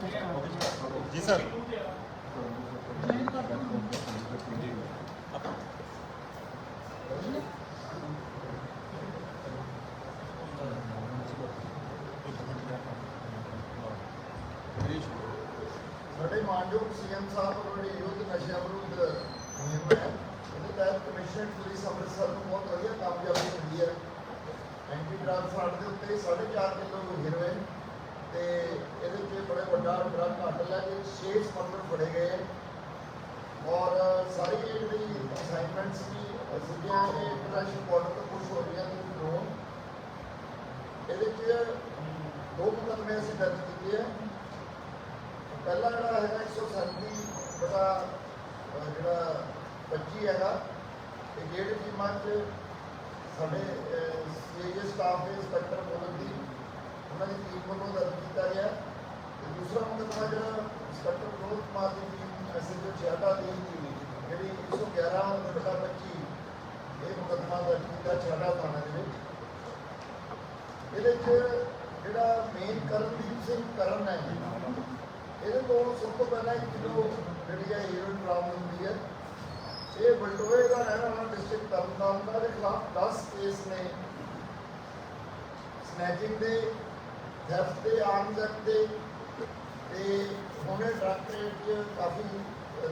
ਜੀ ਸਰ ਸਾਡੇ ਮਾਨਯੋਗ ਸੀਐਮ ਸਾਹਿਬ ਵੱਲੋਂ ਜਿਹੜੀ ਯੁੱਧ ਨਸ਼ਿਆਂ ਵਿਰੁੱਧ ਮੁਹਿੰਮ ਹੈ ਉਹਦੇ ਤਹਿਤ ਕਮਿਸ਼ਨਰ ਪੁਲਿਸ ਅੰਮ੍ਰਿਤਸਰ ਨੂੰ ਬਹੁਤ ਵਧੀਆ ਕਾਮਯਾਬੀ ਮਿਲੀ ਹੈ। ਐਂਟੀ ਡਰਗ ਫਰੰਟ ਦੇ ਉੱਤੇ 4.5 ਕਿਲੋ ਹੀਰੋਇਨ ਤੇ ਇਹਦੇ 'ਚ ਬੜੇ ਵੱਡਾ ਡਰਗ ਘੱਟ ਲੈ ਕੇ 6 ਸਮਗਲਰ ਫੜੇ ਗਏ। ਔਰ ਸਾਰੀ ਜਿਹੜੀ ਅਸਾਈਨਮੈਂਟਸ ਵੀ ਸੀਗੀਆਂ, ਇਹ ਇੰਟਰਨੈਸ਼ਨਲ ਬਾਰਡਰ ਤੋਂ ਕੁਝ ਹੋ ਰਹੀਆਂ ਨੇ ਡਰੋਨ ਇਹਦੇ 'ਚ ਦੋ ਮੁਕੱਦਮੇ ਅਸੀਂ ਦਰਜ ਕੀਤੇ ਹੈ ਪਹਿਲਾ ਜਿਹੜਾ ਹੈਗਾ 137 ਬਟਾ ਅਹ, ਜਿਹੜਾ 25 ਹੈਗਾ, ਇਹ ਗੇਟ ਟੀਮਾਂ 'ਚ ਸਾਡੇ ਸੀਏ ਸਟਾਫ ਦੇ ਇੰਸਪੈਕਟਰ ਬੋਲਣ ਦੀ ਉਹਨਾਂ ਦੀ ਟੀਮ ਵੱਲੋਂ ਦਰਜ ਕੀਤਾ ਗਿਆ ਤੇ ਦੂਸਰਾ ਮੁਕੱਦਮਾ ਜਿਹੜਾ ਇੰਸਪੈਕਟਰ ਵਿਨੋਦ ਕੁਮਾਰ ਦੀ ਟੀਮ ਐਸਐਚਓ ਛਿਆਟਾ ਦੀ ਜਿਹੜੀ 111 ਬਟਾ 25 ਇਹ ਮੁਕੱਦਮਾ ਦਰਜ ਕੀਤਾ ਛਿਆਟਾ ਥਾਣੇ ਦੇ ਵਿੱਚ। ਇਹਦੇ 'ਚ ਜਿਹੜਾ ਮੇਨ ਕਰਨਦੀਪ ਸਿੰਘ ਕਰਨ ਹੈ ਇਹਦੇ ਤੋਂ ਸਭ ਤੋਂ ਪਹਿਲਾਂ ਇੱਕ ਕਿਲੋ ਜਿਹੜੀ ਹੈ ਹੀਰੋਇਨ ਬਰਾਮਦ ਹੁੰਦੀ ਹੈ, ਇਹ ਬਲਟੋਏ ਦਾ ਰਹਿਣ ਵਾਲਾ ਡਿਸਟ੍ਰਿਕਟ ਤਰਨਤਾਰਨ ਦਾ ਦੇ ਖਿਲਾਫ 10 ਕੇਸ ਨੇ। ਸਨੈਚਿੰਗ ਦੇ ਥੈਫਟ ਦੇ ਆਰਮਸ ਤੇ ਹੁਣੇ ਡਰਗ ਟ੍ਰੇਡ 'ਚ ਕਾਫੀ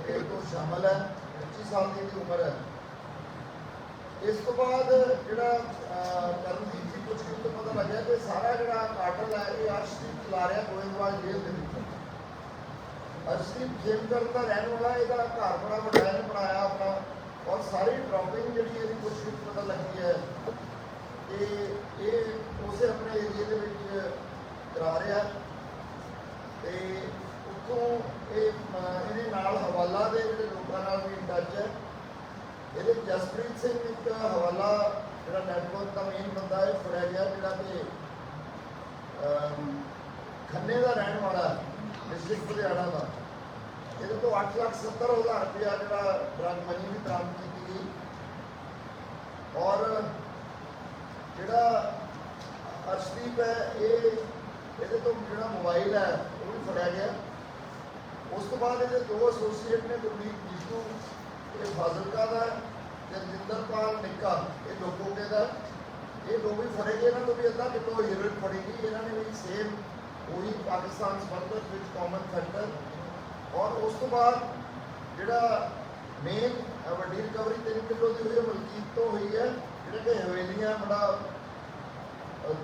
ਦੇਰ ਤੋਂ ਸ਼ਾਮਲ ਹੈ 25 ਸਾਲ ਦੀ ਇਹਦੀ ਉਮਰ ਹੈ। ਇਸ ਤੋਂ ਬਾਅਦ ਜਿਹੜਾ ਅਹ, ਜੀ ਕੁਝ ਤੋਂ ਪਤਾ ਲੱਗਿਆ ਕਿ ਸਾਰਾ ਜਿਹੜਾ ਕਾਟਲ ਹੈ ਇਹ ਅਰਸ਼ਦੀਪ ਚਲਾ ਰਿਹਾ ਗੋਇੰਦਵਾਲ ਜੇਲ੍ਹ ਦੇ ਵਿੱਚ। ਅਰਸ਼ਦੀਪ ਖੇਮਕਰ ਦਾ ਰਹਿਣ ਵਾਲਾ ਇਹਦਾ ਘਰ ਬੜਾ ਵੱਡਾ ਇਹਨੇ ਬਣਾਇਆ ਆਪਣਾ। ਔਰ ਸਾਰੀ ਡ੍ਰੌਪਿੰਗ ਜਿਹੜੀ ਇਹਦੀ ਕੁਝ ਪਤਾ ਲੱਗੀ ਹੈ ਕਿ ਇਹ ਉਸੇ ਆਪਣੇ ਏਰੀਏ ਦੇ ਵਿੱਚ ਕਰਾ ਰਿਹਾ ਤੇ ਉੱਥੋਂ ਇਹ ਅਹ, ਇਹਦੇ ਨਾਲ ਹਵਾਲਾ ਦੇ ਜਿਹੜੇ ਲੋਕਾਂ ਨਾਲ ਵੀ ਟੱਚ ਹੈ। ਇਹਦੇ ਜਸਪ੍ਰੀਤ ਸਿੰਘ ਇੱਕ ਹਵਾਲਾ ਜਿਹੜਾ ਨੈਟਵਰਕ ਦਾ ਮੇਨ ਬੰਦਾ ਹੈ ਫੜਿਆ ਗਿਆ ਜਿਹੜਾ ਕਿ ਖੰਨੇ ਦਾ ਰਹਿਣ ਵਾਲਾ ਡਿਸਟ੍ਰਿਕਟ ਲੁਧਿਆਣਾ ਦਾ। ਇਹਦੇ ਤੋਂ 8 ਲੱਖ 70 ਹਜ਼ਾਰ ਰੁਪਇਆ ਜਿਹੜਾ ਡਰਗ ਮਨੀ ਵੀ ਬਰਾਮਦ ਕੀਤੀ ਗਈ। ਔਰ ਜਿਹੜਾ ਅਰਸ਼ਦੀਪ ਹੈ, ਇਹ, ਇਹਦੇ ਤੋਂ ਜਿਹੜਾ ਮੋਬਾਈਲ ਹੈ, ਉਹ ਵੀ ਫੜਿਆ ਗਿਆ। ਉਸ ਤੋਂ ਬਾਅਦ ਇਹਦੇ ਦੋ ਐਸੋਸੀਏਟ ਨੇ ਗੁਰਦੀਪ ਜੀਤੂ ਇਹ ਫਾਜ਼ਿਲਕਾ ਦਾ ਹੈ, ਤੇ ਰਜਿੰਦਰਪਾਲ ਨਿੱਕਾ ਇਹ ਲੋਕੋਕੇ ਦਾ ਇਹ ਦੋ ਵੀ ਫੜੇ ਗਏ ਇਹਨਾਂ ਤੋਂ ਵੀ ਅੱਧਾ ਕਿਲੋ ਹੀਰੋਇਨ ਫੜੀ ਗਈ। ਇਹਨਾਂ ਨੇ ਵੀ ਸੇਮ ਉਹੀ ਪਾਕਿਸਤਾਨ ਸਮਗਲਰ ਵਿੱਚ ਕਾਮਨ ਫੈਕਟਰ ਔਰ ਉਸ ਤੋਂ ਬਾਅਦ ਜਿਹੜਾ ਮੇਨ ਵੱਡੀ ਰਿਕਵਰੀ 3 ਕਿਲੋ ਦੀ ਹੋਈ ਹੈ ਮਲਕੀਤ ਤੋਂ ਹੋਈ ਹੈ ਜਿਹੜਾ ਕਿ ਹਵੇਲੀਆਂ ਬੜਾ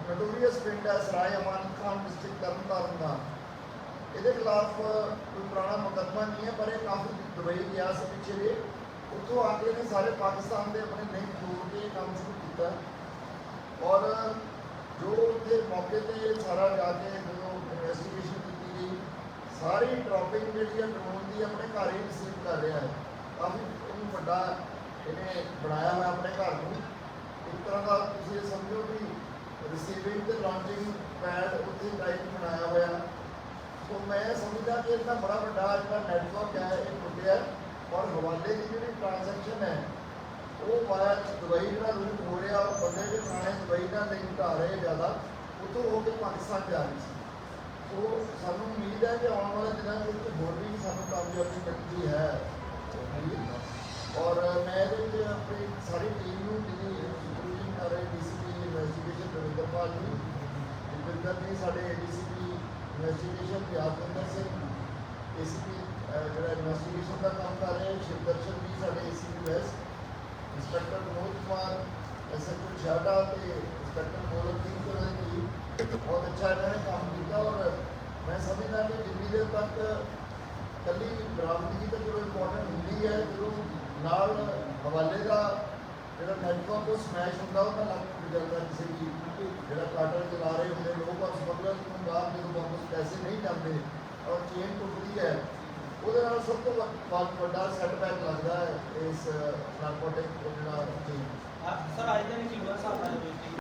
ਨਟੋਰੀਅਸ ਪਿੰਡ ਹੈ ਸਰਾਏ ਅਮਾਨ ਖਾਨ ਡਿਸਟ੍ਰਿਕਟ ਤਰਨਤਾਰਨ ਦਾ। ਇਹਦੇ ਖਿਲਾਫ ਕੋਈ ਪੁਰਾਣਾ ਮੁਕੱਦਮਾ ਨਹੀਂ ਹੈ, ਪਰ ਇਹ ਕਾਫੀ ਦੁਬਈ ਗਿਆ ਸੀ ਪਿੱਛੇ ਜੇ ਉੱਥੋਂ ਆ ਕੇ ਇਹਨੇ ਸਾਰੇ ਪਾਕਿਸਤਾਨ ਦੇ ਆਪਣੇ ਲਿੰਕ ਜੋੜ ਕੇ ਕੰਮ ਸ਼ੁਰੂ ਕੀਤਾ। ਔਰ ਜੋ ਉੱਥੇ ਮੌਕੇ ਤੇ ਸਾਰਾ ਜਾ ਕੇ ਜਦੋਂ ਇਨਵੈਸਟੀਗੇਸ਼ਨ ਕੀਤੀ ਗਈ, ਸਾਰੀ ਡ੍ਰੌਪਿੰਗ ਜਿਹੜੀ ਹੈ ਡਰੋਨ ਦੀ ਆਪਣੇ ਘਰ ਹੀ ਰਿਸੀਵ ਕਰ ਰਿਹਾ ਹੈ। ਕਾਫੀ ਉਹਨੂੰ ਵੱਡਾ ਇਹਨੇ ਬਣਾਇਆ ਹੋਇਆ ਆਪਣੇ ਘਰ ਨੂੰ। ਇੱਕ ਤਰ੍ਹਾਂ ਦਾ ਤੁਸੀਂ ਇਹ ਸਮਝੋ ਵੀ ਰਿਸੀਵਿੰਗ ਤੇ ਲਾਂਚਿੰਗ ਪੈਡ ਉੱਥੇ ਟਾਈਪ ਬਣਾਇਆ ਹੋਇਆ। ਸੋ ਮੈਂ ਸਮਝਦਾ ਕਿ ਇਹਦਾ ਬੜਾ ਵੱਡਾ ਜਿਹੜਾ ਨੈਟਵਰਕ ਹੈ, ਇਹ ਟੁੱਟਿਆ ਔਰ ਹਵਾਲੇ ਦੀ ਜਿਹੜੀ ਟ੍ਰਾਂਜੈਕਸ਼ਨ ਹੈ, ਉਹ ਵਾਇਆ ਦੁਬਈ ਜਿਹੜਾ ਰੂਟ ਹੋ ਰਿਹਾ ਉਹ ਬੰਦੇ ਦੇ ਪੁਰਾਣੇ ਦੁਬਈ ਦਾ ਲਿੰਕ ਆ ਰਹੇ ਜ਼ਿਆਦਾ, ਉੱਥੋਂ ਹੋ ਕੇ ਪਾਕਿਸਤਾਨ ਜਾ ਰਹੇ ਸੀ। ਸੋ ਸਾਨੂੰ ਉਮੀਦ ਹੈ ਕਿ ਆਉਣ ਵਾਲੇ ਦਿਨਾਂ ਦੇ ਵਿੱਚ ਹੋਰ ਵੀ ਸਾਨੂੰ ਕਾਮਯਾਬੀ ਮਿਲਦੀ ਹੈ। ਔਰ ਮੈਂ ਇਹਦੇ ਵਿੱਚ ਆਪਣੀ ਸਾਰੀ ਟੀਮ ਨੂੰ ਜਿਹੜੀ ਸੁਪਰਵਿਜ਼ਨ ਕਰ ਰਹੇ ਡੀਸੀਪੀ ਇਨਵੈਸਟੀਗੇਸ਼ਨ ਰਵਿੰਦਰਪਾਲ ਜੀ ਰਵਿੰਦਰ ਜੀ, ਸਾਡੇ ADCP investigation Piarvinder Singh ACP ਜਿਹੜਾ ਇਨਵੈਸਟੀਗੇਸ਼ਨ ਦਾ ਕੰਮ ਕਰ ਰਹੇ ਸ਼ਿਵਦਰਸ਼ਨ ਜੀ ਸਾਡੇ ACP west inspector Vinod Kumar SHO Chheharta ਤੇ ਇੰਸਪੈਕਟਰ ਗੋਲਕ ਸਿੰਘ ਜੀ ਉਹਨਾਂ ਦੀ ਟੀਮ ਬਹੁਤ ਅੱਛਾ ਇਹਨਾਂ ਨੇ ਕੰਮ ਕੀਤਾ ਔਰ ਮੈਂ ਸਮਝਦਾ ਕਿ ਜਿੰਨੀ ਦੇਰ ਤੱਕ ਕੱਲੀ ਬਰਾਮਦਗੀ ਤਾਂ ਚਲੋ ਇੰਪੋਰਟੈਂਟ ਹੁੰਦੀ ਹੈ ਜਦੋਂ ਨਾਲ ਹਵਾਲੇ ਦਾ ਜਿਹੜਾ ਨੈਟਵਰਕ ਉਹ ਸਮੈਸ਼ ਹੁੰਦਾ ਉਹਦਾ ਲੱਗ ਟੁੱਟ ਜਾਂਦਾ ਕਿਸੇ ਦੀ ਜਿਹੜਾ ਕਾਟਰ ਚਲਾ ਰਹੇ ਹੁੰਦੇ, ਲੋਕ ਔਰ ਸਮਗਲਰ ਨੂੰ ਬਾਹਰ ਜਦੋਂ ਵਾਪਸ ਪੈਸੇ ਨਹੀਂ ਜਾਂਦੇ ਔਰ ਚੇਨ ਟੁੱਟਦੀ ਹੈ, ਉਹਦੇ ਨਾਲ ਸਭ ਤੋਂ ਵੱਡ- ਵੱਡ- ਵੱਡਾ ਸੈਟਬੈਕ ਲੱਗਦਾ ਹੈ ਇਸ ਨਾਰਕੋਟਿਕ ਜਿਹੜਾ ਚੀਜ਼ ਸਰ, ਅੱਜ ਦੇ ਵਿੱਚ ਕਿਹੜਾ ਹਿਸਾਬ ਨਾਲ